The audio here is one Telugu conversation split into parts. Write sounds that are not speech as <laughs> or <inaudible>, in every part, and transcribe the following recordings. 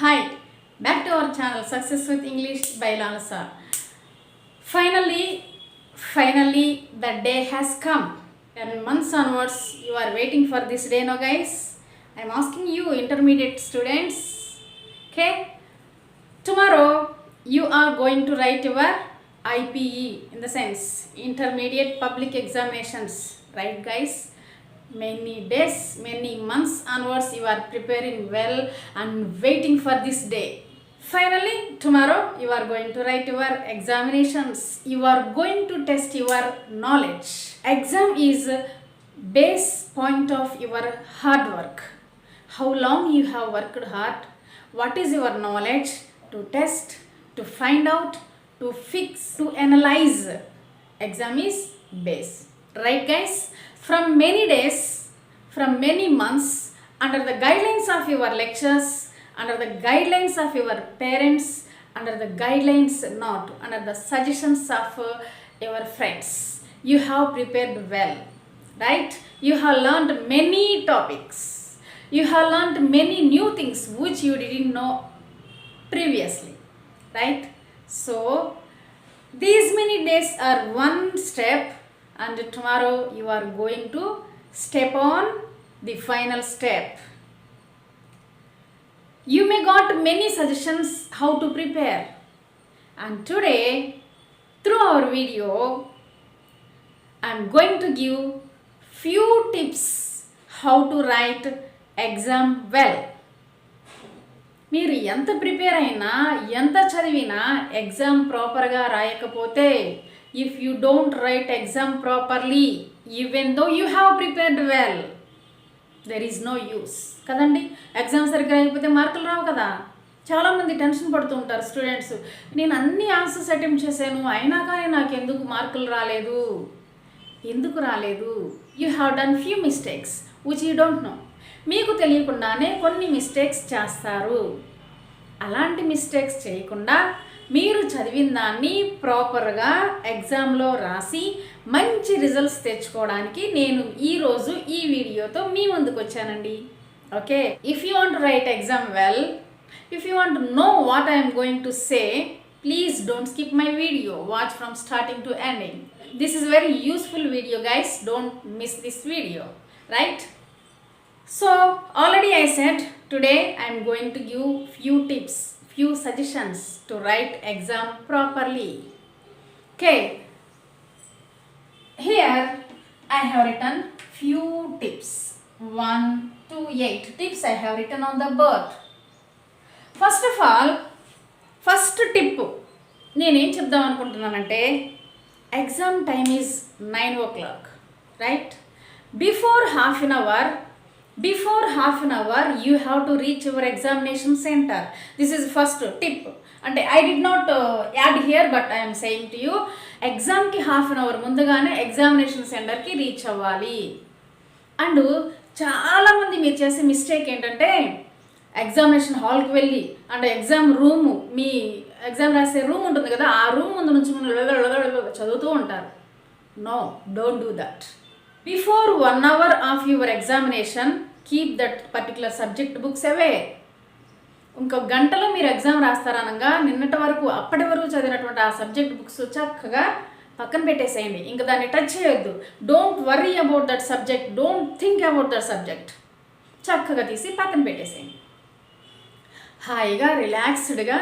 Hi, back to our channel Success with English by Lalasa. Finally, finally, the day has come. And months onwards, you are waiting for this day, no, guys? I'm asking you, intermediate students. Okay, tomorrow you are going to write your IPE in the sense intermediate public examinations, right, guys? Many days, many months onwards, you are preparing well and waiting for this day. Finally, tomorrow you are going to write your examinations. You are going to test your knowledge. Exam is base point of your hard work. How long you have worked hard, what is your knowledge to test, to find out, to fix, to analyze. Exam is base. Right, guys? From many days, from many months, under the guidelines of your lectures, under the guidelines of your parents, under the guidelines not, under the suggestions of uh, your friends, you have prepared well, right? You have learned many topics. You have learned many new things which you didn't know previously, right? So, these many days are one step and tomorrow you are going to step on the final step you may got many suggestions how to prepare and today through our video i'm going to give few tips how to write exam well మీరు ఎంత ప్రిపేర్ అయినా ఎంత చదివినా ఎగ్జామ్ ప్రాపర్గా రాయకపోతే if you don't write exam properly even though you have prepared well there is no use కదండి? ఎగ్జామ్ సరిగ్గా అయిపోతే మార్కులు రావు కదా. చాలామంది టెన్షన్ పడుతూ ఉంటారు స్టూడెంట్స్ నేను అన్ని ఆన్సర్స్ అటెంప్ట్ చేశాను అయినా కానీ నాకు ఎందుకు మార్కులు రాలేదు? ఎందుకు రాలేదు? You have done few mistakes which you don't know మీకు తెలియకుండానే కొన్ని మిస్టేక్స్ చేస్తారు. అలాంటి మిస్టేక్స్ చేయకుండా మీరు చదివిన దాన్ని ప్రాపర్గా ఎగ్జామ్లో రాసి మంచి రిజల్ట్స్ తెచ్చుకోవడానికి నేను ఈరోజు ఈ వీడియోతో మీ ముందుకు వచ్చానండి. Okay if you want write exam well if you want know what I'm going to say please don't skip my video watch from starting to ending this is very useful video guys don't miss this video right so already I set today I'm going to give few tips few suggestions to write exam properly. Okay. Here I have written few tips. One to eight tips I have written on the board. First of all first tip నేనేం చెప్దాం అనుకుంటున్నానంటే exam time is nine o'clock right before half an hour before half an hour you have to reach your examination centre this is first tip అంటే I'd not add here but I'm saying to you ఎగ్జామ్కి హాఫ్ అన్ అవర్ ముందుగానే ఎగ్జామినేషన్ సెంటర్కి రీచ్ అవ్వాలి. అండ్ చాలామంది మీరు చేసే మిస్టేక్ ఏంటంటే ఎగ్జామినేషన్ హాల్కి వెళ్ళి అండ్ ఎగ్జామ్ రూము మీ ఎగ్జామ్ రాసే రూమ్ ఉంటుంది కదా ఆ రూమ్ ముందు నుంచి చదువుతూ ఉంటారు. No don't do that before one hour of your examination keep that particular subject books away ఇంకో గంటలో మీరు ఎగ్జామ్ రాస్తారనగా నిన్నటి వరకు అప్పటి వరకు చదివినటువంటి ఆ సబ్జెక్ట్ బుక్స్ చక్కగా పక్కన పెట్టేసేయండి. ఇంకా దాన్ని టచ్ చేయొద్దు. Don't worry about that subject don't think about that subject చక్కగా తీసి పక్కన పెట్టేసేయండి. హాయిగా రిలాక్స్డ్గా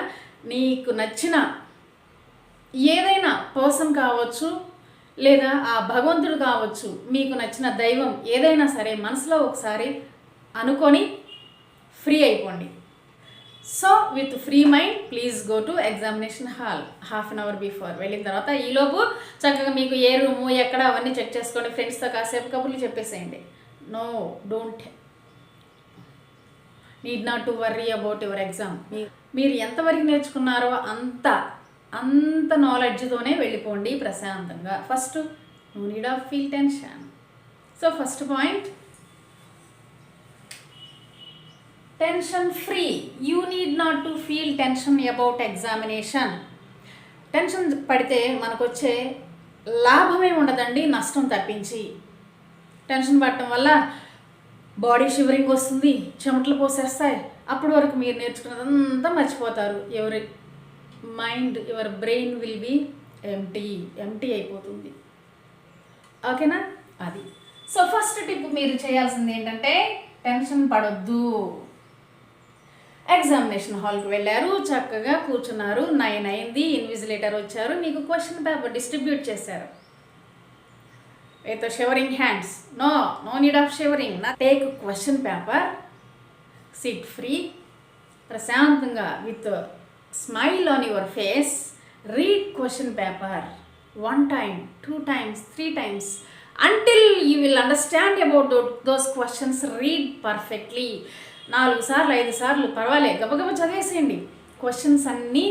నీకు నచ్చిన ఏదైనా పర్సన్ కావచ్చు లేదా ఆ భగవంతుడు కావచ్చు మీకు నచ్చిన దైవం ఏదైనా సరే మనసులో ఒకసారి అనుకొని ఫ్రీ అయిపోండి. So with free mind please go to examination hall. Half an hour before వెళ్ళిన తర్వాత ఈలోపు చక్కగా మీకు ఏ రూము ఎక్కడ అవన్నీ చెక్ చేసుకోండి. ఫ్రెండ్స్తో కాసేపు కబుర్లు చెప్పేసేయండి. No don't need not to worry about your exam. మీరు ఎంతవరకు నేర్చుకున్నారో అంత అంత నాలెడ్జ్తోనే వెళ్ళిపోండి ప్రశాంతంగా. First no need of feel tension. So first point tension free you need not to feel tension about examination tension పడితే మనకు వచ్చే లాభమే ఉండదండి నష్టం తప్పించి. టెన్షన్ పడటం వల్ల బాడీ షివరింగ్ వస్తుంది చెమటలు పోసేస్తాయి. అప్పటి వరకు మీరు నేర్చుకున్నదంతా మర్చిపోతారు. ఎవరి mind your brain will be empty empty అయిపోతుంది. ఓకేనా? అది. సో ఫస్ట్ టిప్ మీరు చేయాల్సింది ఏంటంటే టెన్షన్ పడొద్దు. ఎగ్జామినేషన్ హాల్కి వెళ్ళారు చక్కగా కూర్చున్నారు. నైన్ అయింది ఇన్విజిలేటర్ వచ్చారు. మీకు క్వశ్చన్ పేపర్ డిస్ట్రిబ్యూట్ చేశారు. With shivering hands no no need of shivering నా take question paper sit free ప్రశాంతంగా with smile on your face read question paper one time two times three times until you will understand about those questions read perfectly నాలుగు సార్లు ఐదు సార్లు పర్వాలేదు గబగబ చదివేసేయండి. క్వశ్చన్స్ అన్నీ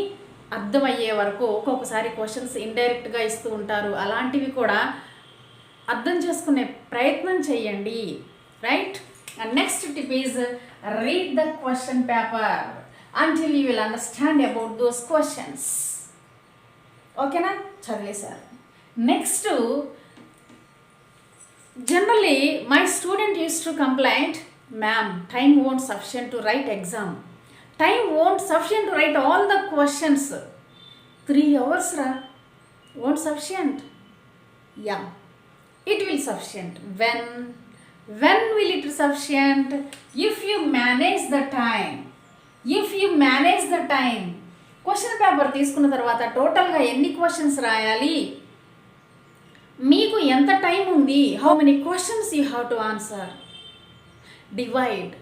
అర్థమయ్యే వరకు ఒక్కొక్కసారి క్వశ్చన్స్ ఇండైరెక్ట్గా ఇస్తూ ఉంటారు. అలాంటివి కూడా అర్థం చేసుకునే ప్రయత్నం చేయండి. Right and next tip is read the question paper until you will understand about those questions ఓకేనా చదివేశారు. Next generally my student use to complaint ma'am time won't sufficient to write exam time won't sufficient to write all the questions three hours రా won't sufficient yeah it will sufficient when when will it sufficient if you manage the time if you manage the time question paper తీసుకున్న తర్వాత టోటల్గా ఎన్ని క్వశ్చన్స్ రాయాలి మీకు ఎంత టైం ఉంది how many questions you have to answer divide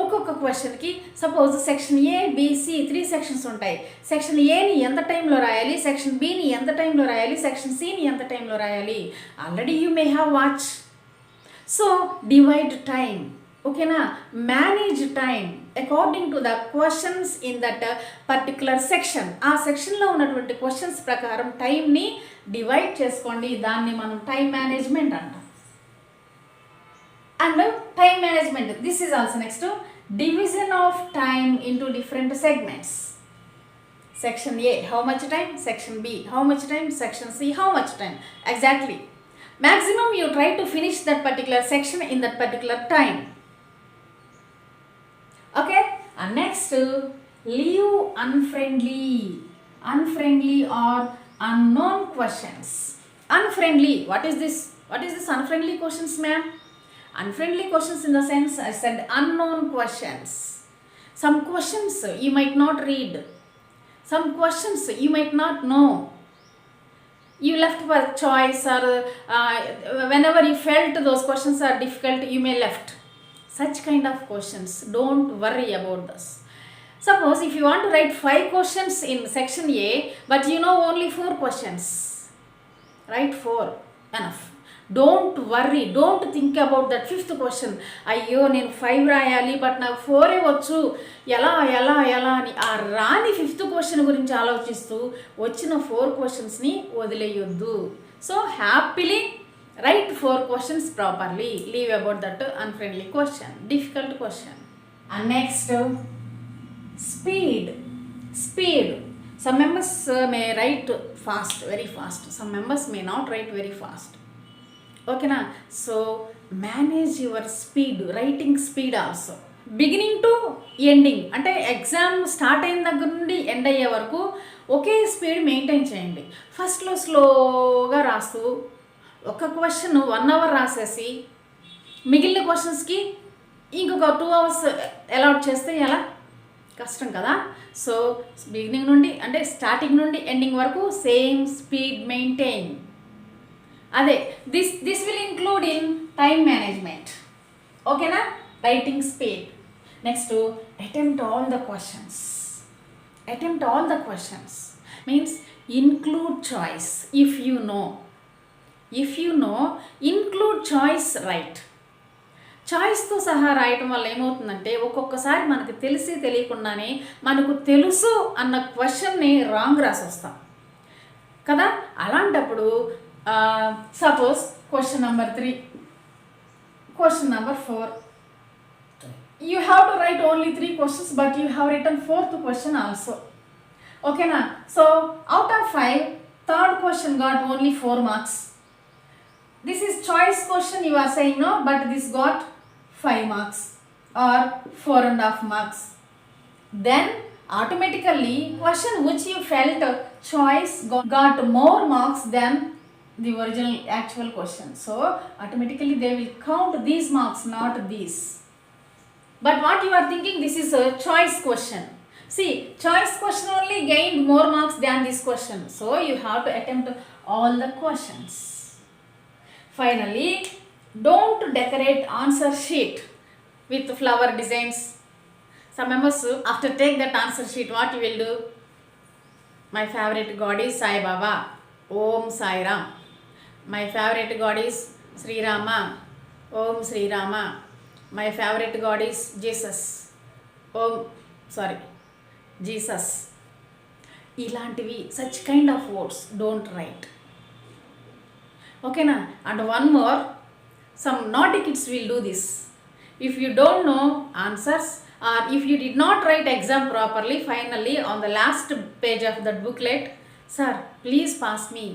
ఒక్కొక్క క్వశ్చన్కి suppose section A B C three sections ఉంటాయి. సెక్షన్ ఏని ఎంత టైంలో రాయాలి? సెక్షన్ బిని ఎంత టైంలో రాయాలి? సెక్షన్ సిని ఎంత టైంలో రాయాలి? Already you may have watch so divide time ఓకేనా manage time according to the questions in that particular section ఆ సెక్షన్లో ఉన్నటువంటి క్వశ్చన్స్ ప్రకారం టైంని డివైడ్ చేసుకోండి. దాన్ని మనం టైం మేనేజ్మెంట్ అంటాం. and time management. This is also next to division of time into different segments. Section a how much time? Section b how much time? Section c how much time? Exactly. Maximum you try to finish that particular section in that particular time. Okay? And next leave unfriendly. Unfriendly or unknown questions. Unfriendly. What is this? What is this unfriendly questions ma'am? Unfriendly questions in the sense i said unknown questions. Some questions you might not read. Some questions you might not know. You left for choice or uh, whenever you felt those questions are difficult you may left. Such kind of questions don't worry about this. Suppose if you want to write five questions in section a but you know only four questions. Write four enough don't worry don't think about that fifth question అయ్యో నేను ఫైవ్ రాయాలి బట్ నాకు ఫోరే వచ్చు. ఎలా ఎలా ఎలా అని ఆ రాని ఫిఫ్త్ క్వశ్చన్ గురించి ఆలోచిస్తూ వచ్చిన ఫోర్ క్వశ్చన్స్ని వదిలేయొద్దు. So happily write four questions properly leave about that unfriendly question difficult question and next speed speed some members may write fast very fast some members may not write very fast ఓకేనా? So manage your speed writing speed also beginning to ending అంటే ఎగ్జామ్ స్టార్ట్ అయిన దగ్గర నుండి ఎండ్ అయ్యే వరకు ఒకే స్పీడ్ మెయింటైన్ చేయండి. ఫస్ట్లో స్లోగా రాస్తూ ఒక క్వశ్చన్ వన్ అవర్ రాసేసి మిగిలిన క్వశ్చన్స్కి ఇంకొక టూ అవర్స్ అలాట్ చేస్తే ఎలా? కష్టం కదా? సో బిగినింగ్ నుండి అంటే స్టార్టింగ్ నుండి ఎండింగ్ వరకు సేమ్ స్పీడ్ మెయింటైన్ అదే this this will include in time management ఓకేనా writing speed next attempt all the questions attempt all the questions means include choice if you know if you know include choice right చాయిస్తో సహా రాయటం వల్ల ఏమవుతుందంటే ఒక్కొక్కసారి మనకు తెలిసి తెలియకుండానే మనకు తెలుసు అన్న క్వశ్చన్ని రాంగ్ రాసి వస్తాం కదా? అలాంటప్పుడు Uh, suppose question number 3. Question number 4. You have to write only 3 questions but you have written 4th question also. Okay na? So out of 5, third question got only 4 marks. This is choice question you are saying no but this got 5 marks or 4 and half marks. Then automatically question which you felt choice got more marks than the original actual question. So automatically they will count these marks not these. But what you are thinking this is a choice question. See choice question only gained more marks than this question. So you have to attempt all the questions. Finally don't decorate answer sheet with flower designs. Some members after take that answer sheet what you will do? My favorite god is sai baba om sai ram my favorite god is sri rama. Om sri rama. My favorite god is jesus. Om sorry jesus. ఇలాంటివి such kind of words don't write ఓకేనా and one more some naughty kids will do this if you don't know answers or if you did not write exam properly finally on the last page of that booklet sir please pass me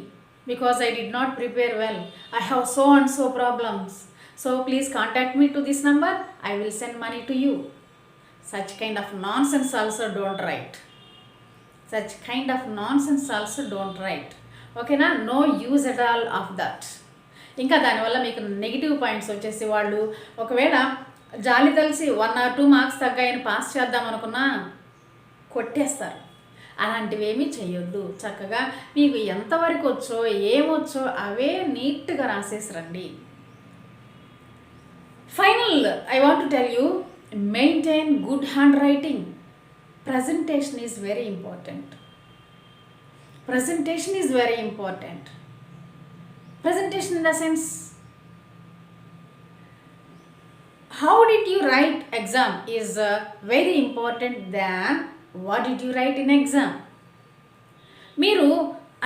because I did not prepare well I have so and so problems so please contact me to this number I will send money to you such kind of nonsense also don't write such kind of nonsense also don't write ఓకేనా no use at all of that ఇంకా దానివల్ల మీకు నెగిటివ్ పాయింట్స్ వచ్చేసి వాళ్ళు ఒకవేళ జాలి తెలిసి వన్ ఆర్ టూ మార్క్స్ తగ్గాయని పాస్ చేద్దాం అనుకున్నా కొట్టేస్తారు. అలాంటివి ఏమీ చేయొద్దు చక్కగా మీకు ఎంతవరకు వచ్చో ఏమొచ్చో అవే నీట్గా రాసేసి రండి final I want tell you maintain good handwriting presentation is very important presentation is very important presentation in the sense how did you write exam is very important than what did you write in exam మీరు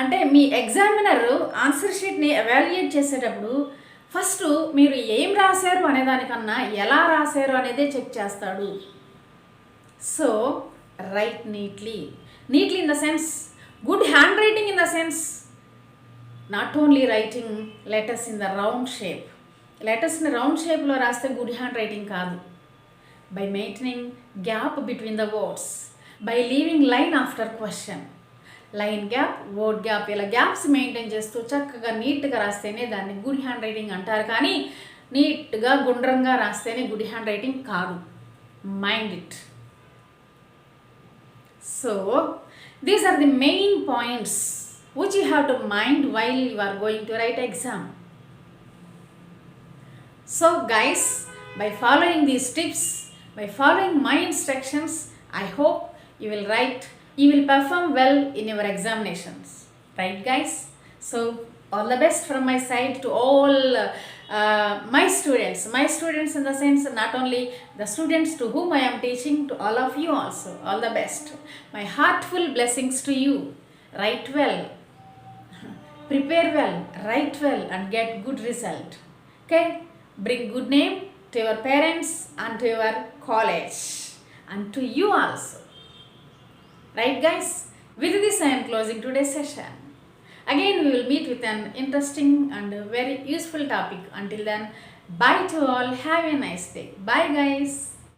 అంటే మీ ఎగ్జామినర్ ఆన్సర్ షీట్ని అవాల్యుయేట్ చేసేటప్పుడు ఫస్ట్ మీరు ఏం రాశారు అనే దానికన్నా ఎలా రాశారు అనేదే చెక్ చేస్తాడు. So write neatly neatly in the sense good handwriting in the sense not only writing letters in the round shape లెటర్స్ని round షేప్లో రాస్తే గుడ్ హ్యాండ్ రైటింగ్ కాదు. By maintaining gap between the words by leaving line after question line gap word gap ఇలా గ్యాప్స్ మెయింటైన్ చేస్తూ చక్కగా నీట్గా రాస్తేనే దాన్ని గుడ్ హ్యాండ్ రైటింగ్ అంటారు. కానీ నీట్గా గుండ్రంగా రాస్తేనే గుడ్ హ్యాండ్ రైటింగ్ కాదు. Mind it so these are the main points which you have to mind while you are going to write exam so guys by following these tips by following my instructions I hope you will write, you will perform well in your examinations. Right, guys? So, all the best from my side to all uh, my students. My students, in the sense, not only the students to whom I am teaching, to all of you also. All the best. My heartful blessings to you. Write well, <laughs> prepare well, write well, and get good result. Okay? Bring good name to your parents and to your college and to you also. Right, guys? With this, I am closing today's session. Again, we will meet with an interesting and very useful topic. Until then, bye to all. Have a nice day. Bye, guys.